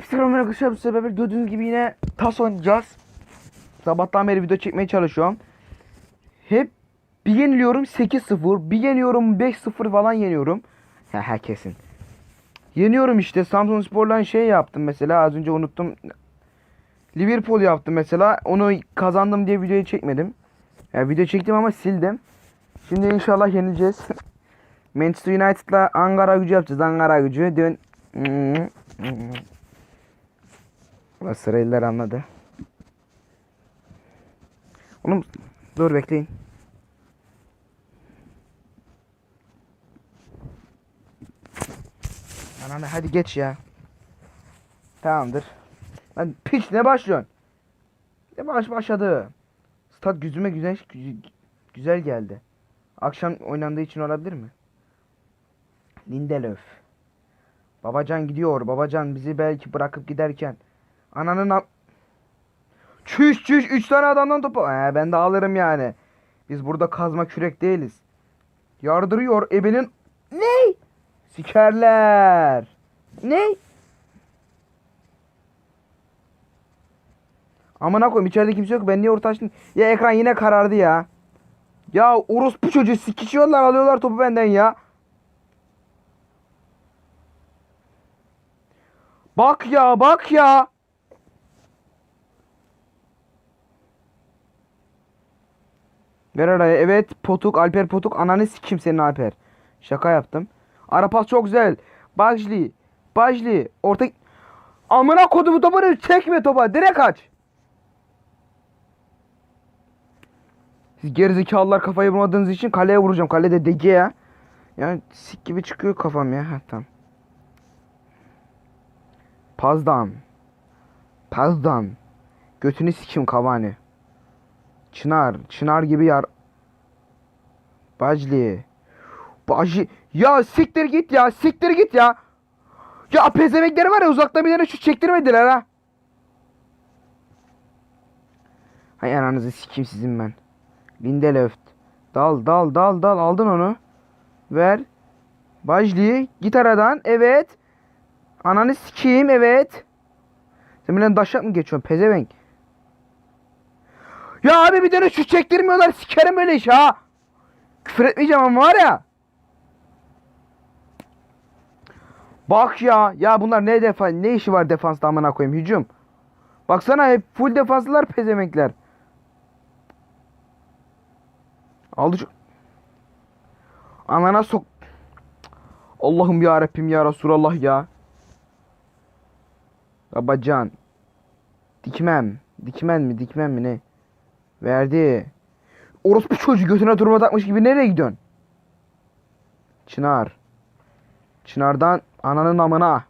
Selam arkadaşlar bu sebeple gördüğünüz gibi yine tas oynayacağız. Sabahtan beri video çekmeye çalışıyorum. Hep bir yeniliyorum 8-0, bir yeniyorum 5-0 falan yeniyorum. Ha herkesin. Yeniyorum işte Samsun Spor'dan şey yaptım mesela az önce unuttum. Liverpool yaptım mesela. Onu kazandım diye videoyu çekmedim. Ya video çektim ama sildim. Şimdi inşallah yenileceğiz. Manchester United'la Ankara gücü yapacağız. Ankara gücü. Dün Galatasaraylılar anladı. Oğlum dur bekleyin. Ananı hadi geç ya. Tamamdır. Lan piç ne başlıyorsun? Ne baş başladı? Stat yüzüme güzel güzel geldi. Akşam oynandığı için olabilir mi? Lindelöf. Babacan gidiyor. Babacan bizi belki bırakıp giderken. Ananın am- Çüş çüş 3 tane adamdan topu. Ee, ben de alırım yani. Biz burada kazma kürek değiliz. Yardırıyor ebenin. Ne? Sikerler. Ne? Amına koyayım içeride kimse yok. Ben niye orta açtım? Ya ekran yine karardı ya. Ya orospu çocuğu sikişiyorlar alıyorlar topu benden ya. Bak ya bak ya. Ver araya. Evet Potuk Alper Potuk ananı sikim senin Alper. Şaka yaptım. Arapas çok güzel. Bajli. Bajli. Orta... Amına kodumu topu çekme topa. Direkt aç. Siz gerizekalılar kafayı vurmadığınız için kaleye vuracağım. Kalede dege ya. Yani sik gibi çıkıyor kafam ya. Ha, tamam. Pazdan. Pazdan. Götünü sikim Cavani. Çınar. Çınar gibi yar. Bajli. Bajli. Ya siktir git ya. Siktir git ya. Ya pezemekleri var ya uzakta bir tane şu çektirmediler ha. Hay ananızı sikeyim sizin ben. Lindelöf. Dal dal dal dal aldın onu. Ver. Bajli git aradan. Evet. Ananı sikeyim evet. Sen benden daşak mı geçiyorsun pezevenk? Ya abi bir tane şu çektirmiyorlar sikerim böyle iş ha. Küfür etmeyeceğim ama var ya. Bak ya. Ya bunlar ne defa ne işi var defansta amına koyayım hücum. Baksana hep full defanslılar pezevenkler. Aldı şu. Anana sok. Allah'ım ya Rabbim ya Resulallah ya. Babacan. Dikmem. Dikmen mi dikmem mi ne? Verdi. Orospu çocuğu götüne turma takmış gibi nereye gidiyorsun? Çınar. Çınar'dan ananın amına.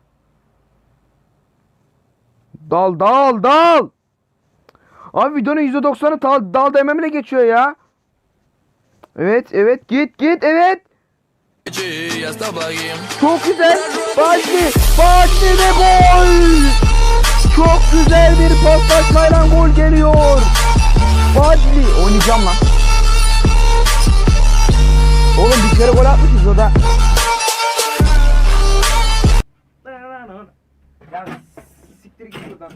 Dal dal dal. Abi videonun %90'ı dal, dal dememle geçiyor ya. Evet evet git git evet. Çok güzel. Başlı. Başlı ve gol. Çok güzel bir paslaşmayla gol geliyor. Fadli. Oynayacağım lan. Oğlum bir kere gol atmışız o da. Ya siktir git buradan.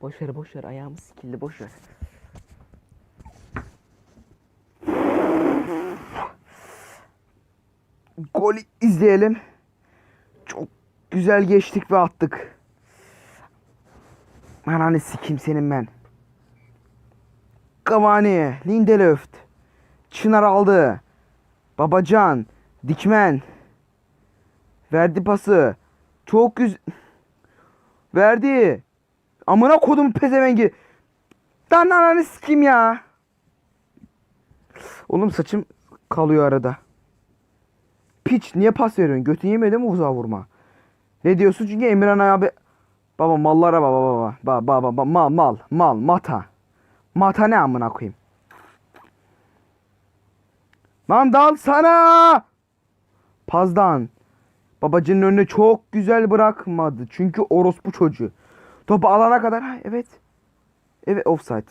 Boş ver boş ver ayağım sikildi boş ver. Golü izleyelim. Çok güzel geçtik ve attık. Ananı sikeyim senin ben. Cavani, Lindelöf, Çınar aldı. Babacan, Dikmen. Verdi pası. Çok güzel. Verdi. Amına kodum pezevengi. Lan ananı sikeyim ya. Oğlum saçım kalıyor arada. Piç niye pas veriyorsun? Götün yemedi mi uzağa vurma? Ne diyorsun? Çünkü Emirhan abi baba mallara baba baba baba baba baba mal mal mal mata. Mata ne amına koyayım? Lan dal sana. Pazdan. Babacının önüne çok güzel bırakmadı. Çünkü orospu çocuğu. Topu alana kadar ha evet. Evet offside.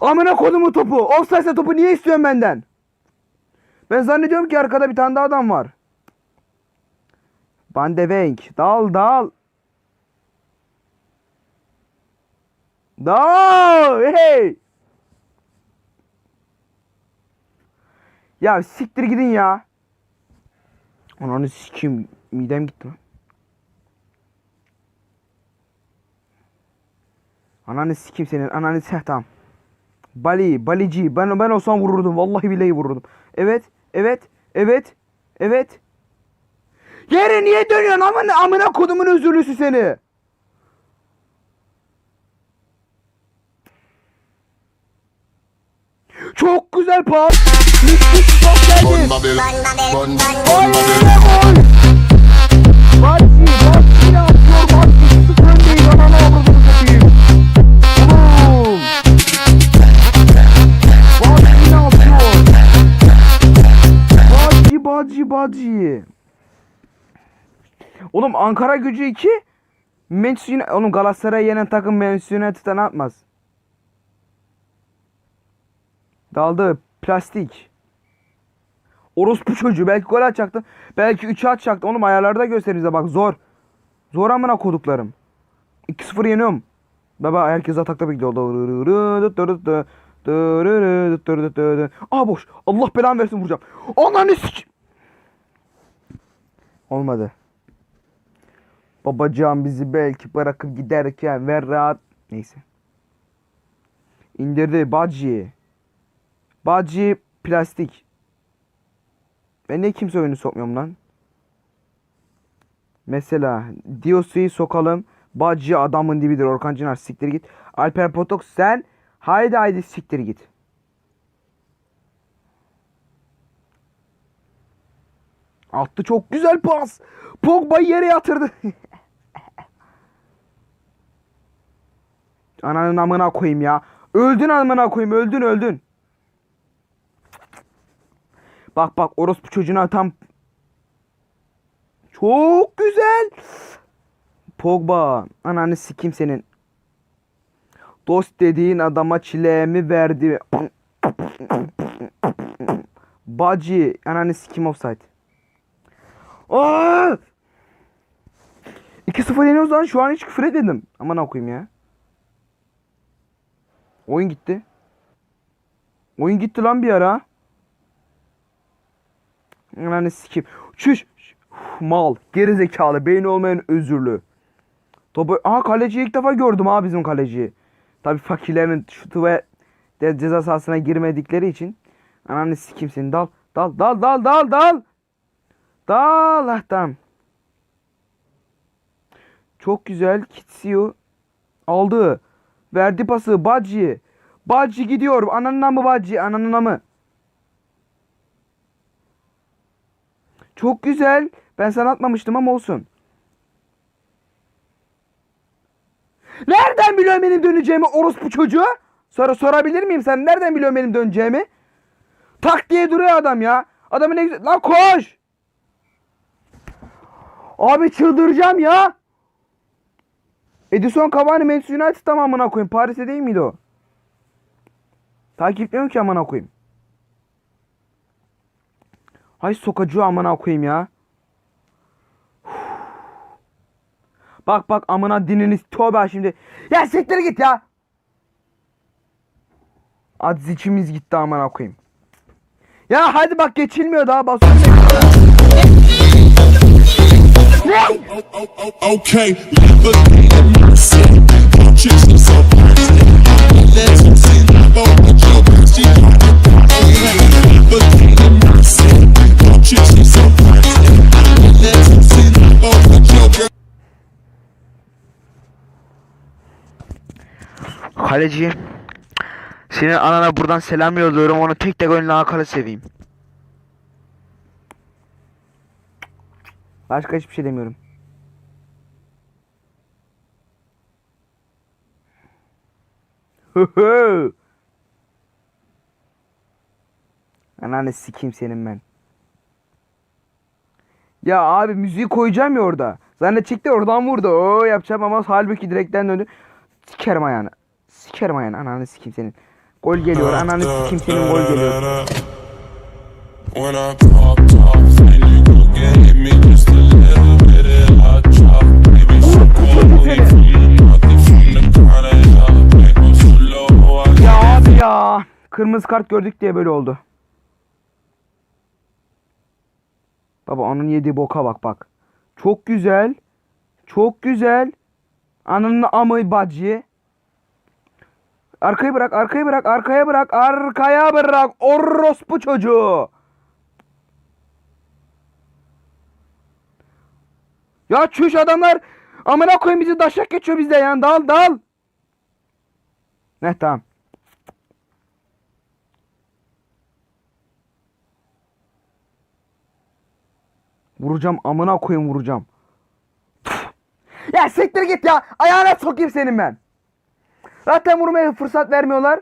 Amına kodumu topu. Offside'sa topu niye istiyorsun benden? Ben zannediyorum ki arkada bir tane daha adam var. Van de Beek. Dal dal. Dal. Hey. Ya siktir gidin ya. Ananı sikeyim. Midem gitti lan. Ananı sikeyim senin. Ananı seh tamam. Bali, balici. Ben ben olsam vururdum. Vallahi billahi vururdum. Evet, evet, evet, evet. Yere niye dönüyorsun? Amına, amına kodumun özürlüsü seni. Çok güzel pas. Müthiş pas geldi. Oğlum Ankara gücü 2 Manchester United, oğlum Galatasaray'ı yenen takım Manchester United'a ne yapmaz? Daldı plastik. Orospu çocuğu belki gol atacaktı. Belki 3'e atacaktı. Oğlum ayarlarda gösterin bize bak zor. Zor amına koduklarım. 2-0 yeniyorum. Baba herkes atakta bekliyor. Aa boş. Allah belanı versin vuracağım. Ananı sik. Olmadı. Babacığım bizi belki bırakıp giderken ver rahat. Neyse. İndirdi Bacı. Bacı plastik. Ben ne kimse oyunu sokmuyorum lan. Mesela Dios'u sokalım. Bacı adamın dibidir. Orkan Çınar siktir git. Alper Potok sen haydi haydi siktir git. Attı çok güzel pas. Pogba'yı yere yatırdı. Ananın amına koyayım ya. Öldün amına koyayım öldün öldün. Bak bak orospu çocuğuna tam çok güzel. Pogba ananı sikim senin. Dost dediğin adama çileğimi verdi. Bacı ananı sikim offside. Aa! 2-0 yeniyoruz lan şu an hiç küfür etmedim. Aman okuyayım ya. Oyun gitti. Oyun gitti lan bir ara. Ananı sikeyim. Çüş. Mal. Gerizekalı. Beyni olmayan özürlü. Topu... Aha kaleciyi ilk defa gördüm ha bizim kaleciyi. Tabi fakirlerin şutu ve ceza sahasına girmedikleri için. Ananı sikeyim seni. Dal. Dal. Dal. Dal. Dal. Dal. Dal. Ah tamam. Çok güzel. Kitsiyo. Aldı. Verdi pası. Bacı. Bacı gidiyor. Ananına mı Bacı? Ananına mı? Çok güzel. Ben sana atmamıştım ama olsun. Nereden biliyorsun benim döneceğimi orospu çocuğu? Sonra sorabilir miyim sen nereden biliyorsun benim döneceğimi? Tak diye duruyor adam ya. Adamın ne güzel. Lan koş. Abi çıldıracağım ya. Edison Cavani Manchester United tamamına koyayım. Paris'te değil miydi o? Takip etmiyorum ki amına koyayım. Hay sokacı amına koyayım ya. Bak bak amına dininiz tövbe şimdi. Ya siktir git ya. Aziz içimiz gitti amına koyayım. Ya hadi bak geçilmiyor daha basıyorum. Okay. Kaleci. Senin anana buradan selam yolluyorum. Onu tek tek önüne akalı seveyim. Başka hiçbir şey demiyorum. Ananı sikeyim senin ben. Ya abi müziği koyacağım ya orada. Zannedecekti oradan vurdu. Oo yapacağım ama halbuki direkten döndü. Sikerim ayağını. Sikerim ayağını. Ananı sikeyim senin. Gol geliyor. Ananı sikeyim senin gol geliyor. Ya abi ya. Kırmızı kart gördük diye böyle oldu. Baba onun yediği boka bak bak. Çok güzel. Çok güzel. Ananın amı bacı. Arkayı bırak, arkayı bırak, arkaya bırak, arkaya bırak. Orospu çocuğu. Ya çüş adamlar amına koyayım bizi daşak geçiyor bizde yani dal dal. Ne tamam. Vuracağım amına koyayım vuracağım. Ya siktir git ya. Ayağına sokayım senin ben. Zaten vurmaya fırsat vermiyorlar.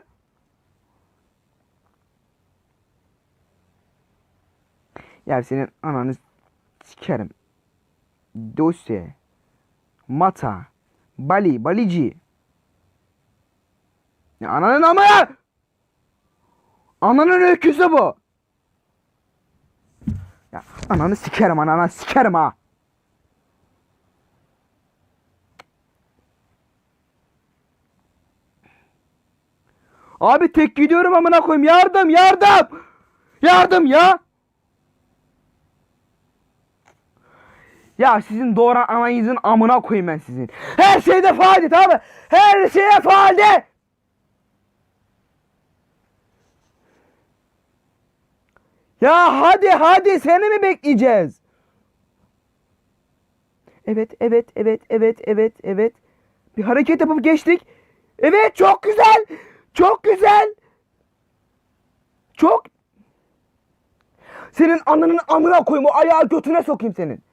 Ya senin ananı sikerim. Dosye. Mata. Bali. Balici. Ya ananın amı! Ananın öyküsü bu. Ya ananı sikerim ananı sikerim ha. Abi tek gidiyorum amına koyayım. Yardım yardım. Yardım ya. Ya sizin doğuran anayızın amına koyayım ben sizin. Her şeyde faaldi tamam? Her şeye faaldi. Ya hadi hadi seni mi bekleyeceğiz? Evet evet evet evet evet evet. Bir hareket yapıp geçtik. Evet çok güzel. Çok güzel. Çok. Senin ananın amına koyayım o ayağı götüne sokayım senin.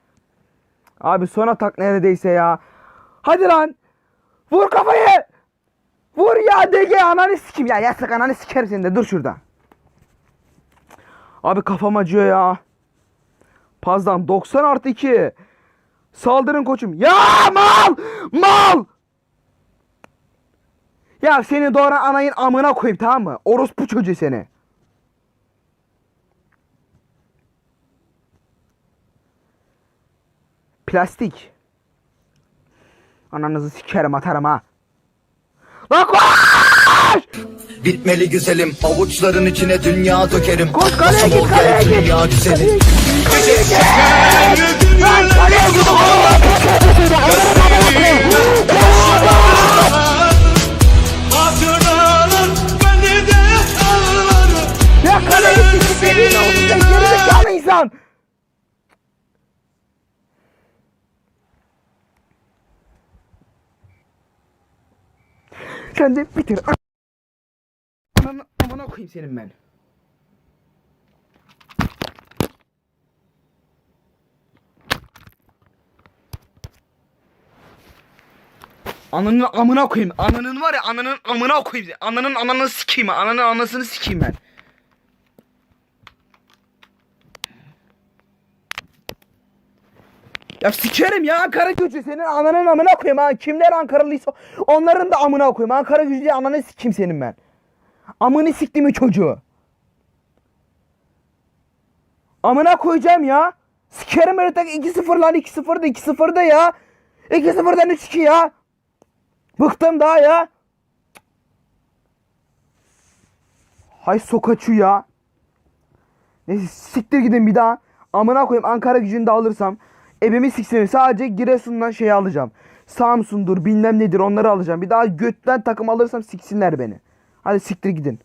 Abi son atak neredeyse ya. Hadi lan. Vur kafayı. Vur ya DG ananı sikim ya. Yasak ananı sikerim seni de dur şurada. Abi kafam acıyor ya. Pazdan 90 artı 2. Saldırın koçum. Ya mal! Mal! Ya seni doğuran anayın amına koyayım tamam mı? Orospu çocuğu seni. Plastik. Ananızı sikerim atarım ha. Lan koş! Bitmeli güzelim avuçların içine dünya dökerim Koş kaleye Nasıl git kaleye git. dünya güzeli Lan kaleye git. Hatıralar Sen bitir. Ananı amına koyayım senin ben. Ananın amına koyayım. Ananın var ya ananın amına koyayım. Ananın ananı sikeyim. Ananın anasını sikeyim ben. Ya sikerim ya Ankara gücü senin ananın amına koyayım ha. Kimler Ankaralıysa onların da amına koyayım. Ankara gücü diye ananı sikeyim senin ben. Amını siktiğimi çocuğu. Amına koyacağım ya. Sikerim böyle tak 2-0 lan 2-0'da 2-0'da ya. 2-0'dan 3-2 ya. Bıktım daha ya. Hay sokaçu ya. Neyse siktir gidin bir daha. Amına koyayım Ankara gücünü de alırsam. Ebemi siksin sadece Giresun'dan şey alacağım. Samsun'dur bilmem nedir onları alacağım. Bir daha götten takım alırsam siksinler beni. Hadi siktir gidin.